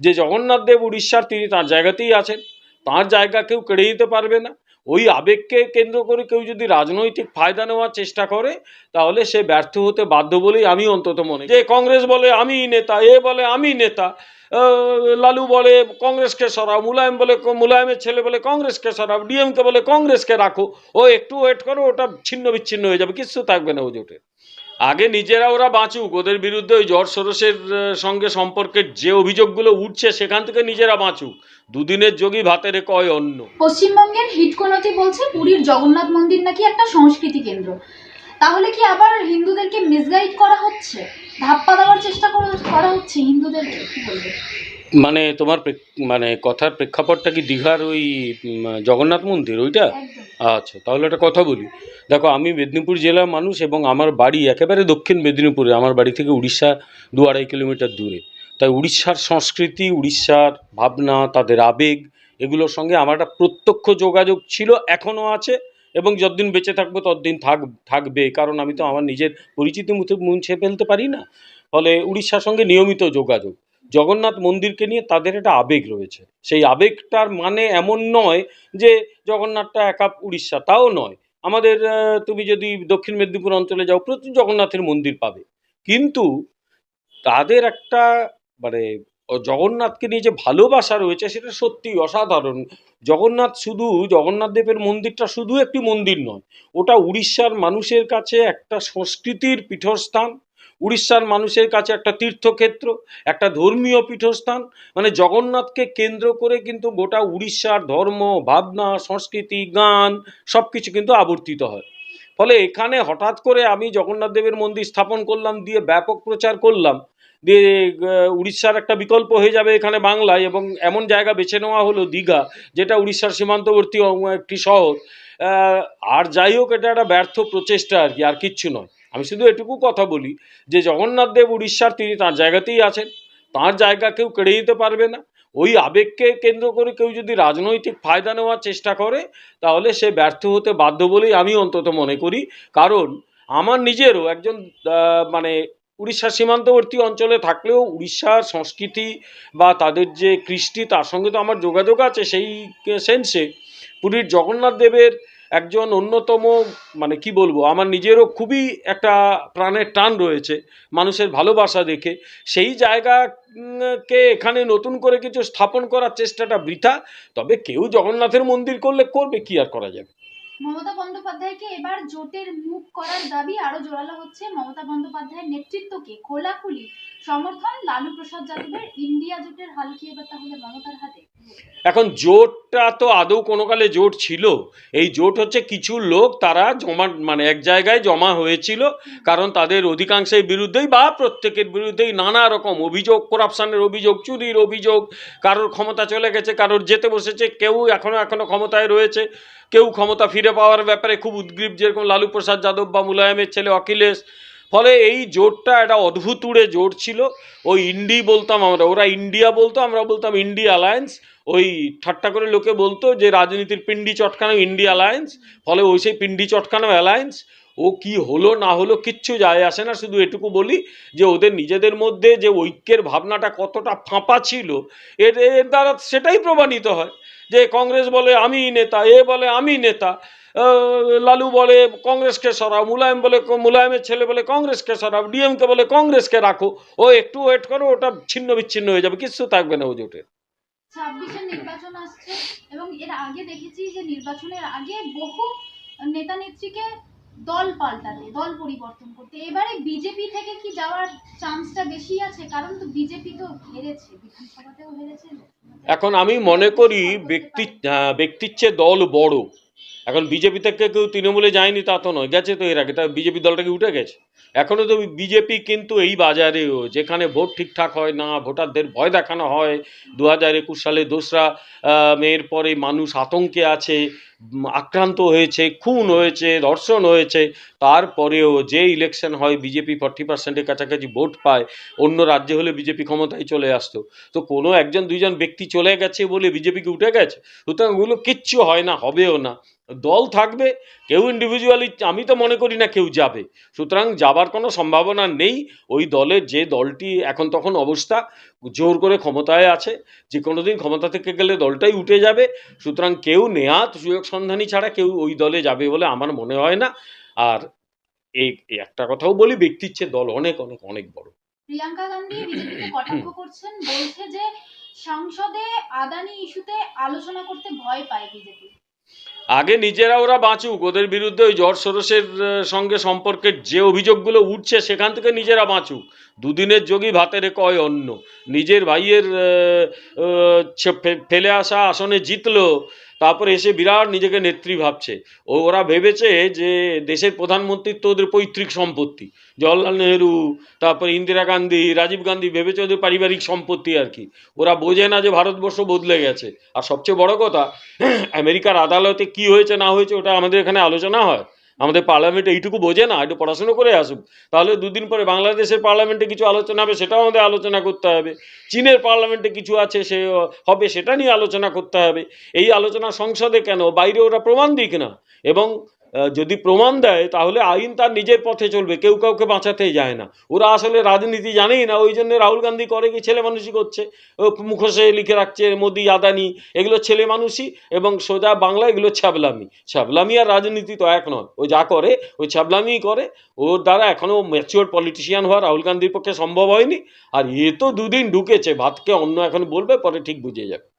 যে জগন্নাথ দেব উড়িষ্যার তিনি তার জায়গাতেই আছেন, তার জায়গা কেউ কেড়ে দিতে পারবে না। ওই আবেগকে কেন্দ্র করে কেউ যদি রাজনৈতিক ফায়দা নেওয়ার চেষ্টা করে, তাহলে সে ব্যর্থ হতে বাধ্য বলেই আমি অন্তত মনে যে কংগ্রেস বলে আমি নেতা, এ বলে আমি নেতা লালু বলে কংগ্রেসকে সরাও, মুলায়ম বলে মুলায়মের ছেলে বলে কংগ্রেসকে সরাও, ডিএমকে বলে কংগ্রেসকে রাখো। ও একটু ওয়েট করো, ওটা ছিন্ন বিচ্ছিন্ন হয়ে যাবে, কিচ্ছু থাকবে না ও জোটে। আগে নিজেরা ওরা বাঁচুক ওদের বিরুদ্ধে ওই জ্বর সরসের সঙ্গে সম্পর্কের যে অভিযোগগুলো উঠছে সেখান থেকে নিজেরা বাঁচুক। দুদিনের যোগী ভাতের কয় অন্য পশ্চিমবঙ্গের হিটকোনতি বলছে পুরীর জগন্নাথ মন্দির নাকি একটা সংস্কৃতি কেন্দ্র। তাহলে কি আবার হিন্দুদেরকে মিসগাইড করা হচ্ছে? ধাপ্পা দেওয়ার চেষ্টা করা- হচ্ছে হিন্দুদেরকে কি বলবে? মানে তোমার মানে কথার প্রেক্ষাপটটা কি দীঘার ওই জগন্নাথ মন্দির ওইটা? আচ্ছা তাহলে একটা কথা বলি। দেখো, আমি মেদিনীপুর জেলার মানুষ এবং আমার বাড়ি একেবারে দক্ষিণ মেদিনীপুরে, আমার বাড়ি থেকে উড়িষ্যা দু আড়াই কিলোমিটার দূরে। তাই উড়িষ্যার সংস্কৃতি, উড়িষ্যার ভাবনা, তাদের আবেগ, এগুলোর সঙ্গে আমার একটা প্রত্যক্ষ যোগাযোগ ছিল এখনও আছে এবং যতদিন বেঁচে থাকব ততদিন থাক, থাকবে। কারণ আমি তো আমার নিজের পরিচিতি মুছে মুছে ফেলতে পারি না। ফলে উড়িষ্যার সঙ্গে নিয়মিত যোগাযোগ। জগন্নাথ মন্দিরকে নিয়ে তাদের একটা আবেগ রয়েছে। সেই আবেগটার মানে এমন নয় যে জগন্নাথটা একা উড়িষ্যা, তাও নয়। আমাদের তুমি যদি দক্ষিণ মেদিনীপুর অঞ্চলে যাও, প্রচুর জগন্নাথের মন্দির পাবে। কিন্তু তাদের একটা মানে জগন্নাথকে নিয়ে যে ভালোবাসা রয়েছে, সেটা সত্যি অসাধারণ। জগন্নাথ শুধু, জগন্নাথ দেবের মন্দিরটা শুধু একটি মন্দির নয়, ওটা উড়িষ্যার মানুষের কাছে একটা সংস্কৃতির পীঠস্থান উড়িষ্যার মানুষের কাছে একটা তীর্থক্ষেত্র, একটা ধর্মীয় পীঠস্থান মানে জগন্নাথকে কেন্দ্র করে কিন্তু গোটা উড়িষ্যার ধর্ম, ভাবনা, সংস্কৃতি, গান সব কিছু কিন্তু আবর্তিত হয়। ফলে এখানে হঠাৎ করে আমি জগন্নাথ দেবের মন্দির স্থাপন করলাম, দিয়ে ব্যাপক প্রচার করলাম, দিয়ে উড়িষ্যার একটা বিকল্প হয়ে যাবে এখানে বাংলায় এবং এমন জায়গা বেছে নেওয়া হলো দীঘা, যেটা উড়িষ্যার সীমান্তবর্তী একটি শহর। আর যাই হোক, এটা একটা ব্যর্থ প্রচেষ্টা আর কি, আর কিচ্ছু নয়। আমি শুধু এটুকু কথা বলি যে জগন্নাথ দেব উড়িষ্যার তিনি তার জায়গাতেই আছেন। তার জায়গা কেউ কেড়ে দিতে পারবে না। ওই আবেগকে কেন্দ্র করে কেউ যদি রাজনৈতিক ফায়দা নেওয়ার চেষ্টা করে, তাহলে সে ব্যর্থ হতে বাধ্য বলেই আমি অন্তত মনে করি। কারণ আমার নিজেরও একজন মানে উড়িষ্যার সীমান্তবর্তী অঞ্চলে থাকলেও উড়িষ্যার সংস্কৃতি বা তাদের যে কৃষ্টি, তার সঙ্গে তো আমার যোগাযোগ আছে সেই সেন্সে পুরীর জগন্নাথ দেবের একজন অন্যতম মানে কি বলব, আমার নিজেরও খুবই একটা প্রাণের টান রয়েছে মানুষের ভালোবাসা দেখে। সেই জায়গাকে এখানে নতুন করে কিছু স্থাপন করার চেষ্টাটা বৃথা, তবে কেউ জগন্নাথের মন্দির করলে করবে, কি আর করা যাবে? মমতা বন্দ্যোপাধ্যায়কে এবার জোটের মুখ করার দাবি আরও জোরালো হচ্ছে। মমতা বন্দ্যোপাধ্যায়ের নেতৃত্বকে খোলাখুলি সমর্থন লালু প্রসাদ যাদবের ইন্ডিয়া জোটের হাল কি এবার তাহলে মমতার হাতে? এখন জোটটা তো আদৌ কোনো কালে জোট ছিল। এই জোট হচ্ছে কিছু লোক তারা জমা মানে এক জায়গায় জমা হয়েছিল। কারণ তাদের অধিকাংশের বিরুদ্ধেই বা প্রত্যেকের বিরুদ্ধেই নানা রকম অভিযোগ করাপশনের অভিযোগ, চুরির অভিযোগ, কারোর ক্ষমতা চলে গেছে, কারোর যেতে বসেছে, কেউ এখনও এখনও ক্ষমতায় রয়েছে। কেউ ক্ষমতা ফিরে পাওয়ার ব্যাপারে খুব উদ্গ্রীব যেরকম লালু প্রসাদ যাদব বা মুলায়মের ছেলে অখিলেশ ফলে এই জোটটা একটা অদ্ভুত উড়ে জোট ছিল। ওই ইন্ডি বলতাম আমরা, ওরা ইন্ডিয়া বলতো, আমরা বলতাম ইন্ডি অ্যালায়েন্স। ওই ঠাট্টা করে লোকে বলতো যে রাজনীতির পিন্ডি চটকানো ইন্ডিয়া অ্যালায়েন্স, ফলে ওই সেই পিন্ডি চটকানো অ্যালায়েন্স, ও কি হলো না হলো কিচ্ছু যায় আসে না। শুধু এটুকু বলি যে ওদের নিজেদের মধ্যে যে ঐক্যের ভাবনাটা কতটা ফাঁপা ছিল, এর এর দ্বারা সেটাই প্রমাণিত হয়। যে কংগ্রেস বলে আমি নেতা, এ বলে আমি নেতা লালু বলে কংগ্রেসকে সরাও মুলায়ম বলে মুলায়মের ছেলে বলে কংগ্রেসকে সরাও ডিএমকে বলে কংগ্রেসকে রাখো। ও একটু ওয়েট করো ওটা ছিন্ন বিচ্ছিন্ন হয়ে যাবে কিচ্ছু থাকবে না ও জোটে। ছাব্বিশে নির্বাচন আসছে এবং এর আগে দেখেছি যে নির্বাচনের আগে বহু নেতা নেত্রীকে দল পাল্টাতে দল পরিবর্তন করতে। এবারে বিজেপি থেকে কি যাওয়ার চান্সটা বেশি আছে? কারণ তো বিজেপি তো হেরেছে বিধানসভাতেও হেরেছে। এখন আমি মনে করি ব্যক্তি ব্যক্তির চেয়ে দল বড়। এখন বিজেপি থেকে কেউ তৃণমূলে যায়নি, তা তো নয়। গেছে তো এর আগে। তা বিজেপি দলটা কি উঠে গেছে। এখনও তো বিজেপি কিন্তু এই বাজারেও যেখানে ভোট ঠিকঠাক হয় না, ভোটারদের ভয় দেখানো হয়। দু হাজার একুশ সালে দোসরা মেয়ের পরে মানুষ আতঙ্কে আছে আক্রান্ত হয়েছে, খুন হয়েছে, ধর্ষণ হয়েছে। তারপরেও যে ইলেকশন হয়, বিজেপি ফর্টি পার্সেন্টের কাছাকাছি ভোট পায়, অন্য রাজ্যে হলে বিজেপি ক্ষমতায় চলে আসতো। তো কোনো একজন, দুইজন ব্যক্তি চলে গেছে বলে বিজেপিকে উঠে গেছে? সুতরাং ওগুলো কিচ্ছু হয় না, হবেও না। দল থাকবে, কেউ ইন্ডিভিজুয়ালি আমি তো মনে করি না কেউ যাবে। সুতরাং যাবার কোনো সম্ভাবনা নেই, ওই দলের যে দলটি এখন তখন অবস্থা, জোর করে ক্ষমতায় আছে, যে কোনো দিন ক্ষমতা থেকে গেলে দলটাই উঠে যাবে, সুতরাং কেউ নেয়াত সুযোগ সন্ধানী ছাড়া কেউ ওই দলে যাবে বলে আমার মনে হয় না। আর এই একটা কথাও বলি, ব্যক্তির চেয়ে দল অনেক অনেক অনেক বড়। প্রিয়াঙ্কা গান্ধী বিজেপিকে কটাক্ষ করছেন, বলছে যে সংসদে আদানি ইস্যুতে আলোচনা করতে ভয় পায় বিজেপি। আগে নিজেরা ওরা বাঁচুক, ওদের বিরুদ্ধে ওই জর্জ সরোসের সঙ্গে সম্পর্কের যে অভিযোগগুলো উঠছে সেখান থেকে নিজেরা বাঁচুক। দুদিনের যোগী ভাতের কয় অন্য নিজের ভাইয়ের ফেলে আসা আসনে জিতলো, তারপরে এসে বিরাট নিজেকে নেত্রী ভাবছে। ও, ওরা ভেবেছে যে দেশের প্রধানমন্ত্রী তো ওদের পৈতৃক সম্পত্তি। জওয়াহরলাল নেহরু, তারপরে ইন্দিরা গান্ধী, রাজীব গান্ধী ভেবেছে ওদের পারিবারিক সম্পত্তি আর কি। ওরা বোঝে না যে ভারতবর্ষ বদলে গেছে। আর সবচেয়ে বড় কথা, আমেরিকার আদালতে কি হয়েছে না হয়েছে ওটা আমাদের এখানে আলোচনা হয়। আমাদের পার্লামেন্টে এইটুকু বোঝে না, একটু পড়াশুনো করে আসুক। তাহলে দুদিন পরে বাংলাদেশের পার্লামেন্টে কিছু আলোচনা হবে, সেটাও আমাদের আলোচনা করতে হবে। চীনের পার্লামেন্টে কিছু আছে, সে হবে, সেটা নিয়ে আলোচনা করতে হবে। এই আলোচনা সংসদে কেন? বাইরে ওরা প্রমাণ দিক না। এবং যদি প্রমাণ দেয়, তাহলে আইন তার নিজের পথে চলবে, কেউ কাউকে বাঁচাতেই যায় না। ওরা আসলে রাজনীতি জানেই না, ওই জন্য রাহুল গান্ধী করে কি ছেলে মানুষই করছে। মুখোশে লিখে রাখছে, মোদি, আদানি, এগুলো ছেলে মানুষই এবং সোজা বাংলা এগুলো ছ্যাবলামি। ছ্যাবলামি আর রাজনীতি তো এক নয়, ও যা করে, ওই ছ্যাবলামিই করে। ওর দ্বারা এখনও ম্যাচিওর পলিটিশিয়ান হওয়া রাহুল গান্ধীর পক্ষে সম্ভব হয়নি। আর এ তো দুদিন ঢুকেছে, ভাতকে অন্য এখন বলবে, পরে ঠিক বুঝে যাবে।